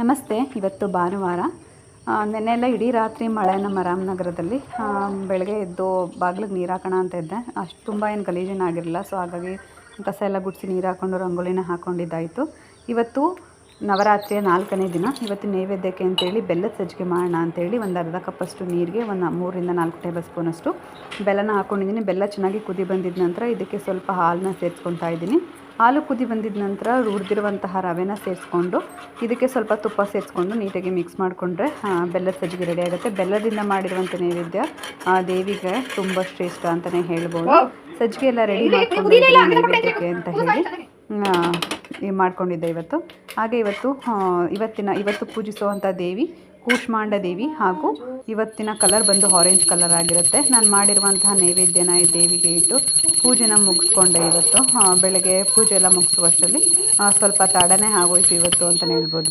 ನಮಸ್ತೆ, ಇವತ್ತು ಭಾನುವಾರ. ನೆನ್ನೆ ಎಲ್ಲ ಇಡೀ ರಾತ್ರಿ ಮಳೆ ನಮ್ಮ ರಾಮನಗರದಲ್ಲಿ ಬೆಳಗ್ಗೆ ಎದ್ದು ಬಾಗಿಲಿಗೆ ನೀರು ಹಾಕೋಣ ಅಂತ ಇದ್ದೆ. ಅಷ್ಟು ತುಂಬ ಏನು ಗಲೀಜೇನಾಗಿರಲಿಲ್ಲ ಸೊ ಹಾಗಾಗಿ ಕಸ ಎಲ್ಲ ಗುಡಿಸಿ ನೀರು ಹಾಕ್ಕೊಂಡು ರಂಗೋಲಿನ ಹಾಕ್ಕೊಂಡಿದ್ದಾಯಿತು ಇವತ್ತು ನವರಾತ್ರಿಯ ನಾಲ್ಕನೇ ದಿನ. ಇವತ್ತು ನೈವೇದ್ಯಕ್ಕೆ ಅಂತೇಳಿ ಬೆಲ್ಲದ ಸಜ್ಜಿಗೆ ಮಾಡೋಣ ಅಂತೇಳಿ ಒಂದು ಅರ್ಧ ಕಪ್ಪಷ್ಟು ನೀರಿಗೆ ಒಂದು ಮೂರಿಂದ ನಾಲ್ಕು ಟೇಬಲ್ ಸ್ಪೂನಷ್ಟು ಬೆಲ್ಲನ ಹಾಕ್ಕೊಂಡಿದ್ದೀನಿ ಬೆಲ್ಲ ಚೆನ್ನಾಗಿ ಕುದಿ ಬಂದಿದ ನಂತರ ಇದಕ್ಕೆ ಸ್ವಲ್ಪ ಹಾಲನ್ನ ಸೇರಿಸ್ಕೊತಾ ಇದ್ದೀನಿ. ಹಾಲು ಕುದಿ ಬಂದಿದ ನಂತರ ಹುರಿದಿರುವಂತಹ ರವೆನ ಸೇರಿಸ್ಕೊಂಡು ಇದಕ್ಕೆ ಸ್ವಲ್ಪ ತುಪ್ಪ ಸೇರಿಸ್ಕೊಂಡು ನೀಟಾಗಿ ಮಿಕ್ಸ್ ಮಾಡಿಕೊಂಡ್ರೆ ಬೆಲ್ಲದ ಸಜ್ಜಿಗೆ ರೆಡಿ ಆಗುತ್ತೆ. ಬೆಲ್ಲದಿಂದ ಮಾಡಿರುವಂಥ ನೈವೇದ್ಯ ಆ, ದೇವಿಗೆ ತುಂಬ ಶ್ರೇಷ್ಠ ಅಂತಲೇ ಹೇಳ್ಬೋದು. ಸಜ್ಜಿಗೆ ಎಲ್ಲ ರೆಡಿ ಮಾಡ್ಕೊಂಡು ನೈವೇದ್ಯಕ್ಕೆ ಅಂತ ಹೇಳಿ ಮಾಡ್ಕೊಂಡಿದ್ದೆ ಇವತ್ತು. ಹಾಗೆ ಇವತ್ತು ಇವತ್ತಿನ ಇವತ್ತು ಪೂಜಿಸುವಂಥ ದೇವಿ ಕೂಷ್ಮಾಂಡ ದೇವಿ ಹಾಗೂ ಇವತ್ತಿನ ಕಲರ್ ಬಂದು ಆರೆಂಜ್ ಕಲರ್ ಆಗಿರುತ್ತೆ. ನಾನು ಮಾಡಿರುವಂತಹ ನೈವೇದ್ಯನ ಈ ದೇವಿಗೆ ಇಟ್ಟು ಪೂಜೆನ ಮುಗಿಸ್ಕೊಂಡೆ ಇವತ್ತು. ಬೆಳಗ್ಗೆ ಪೂಜೆ ಎಲ್ಲ ಮುಗಿಸುವಷ್ಟರಲ್ಲಿ ಸ್ವಲ್ಪ ತಡನೇ ಆಗೋಯ್ತು ಇವತ್ತು ಅಂತಲೇ ಹೇಳ್ಬೋದು.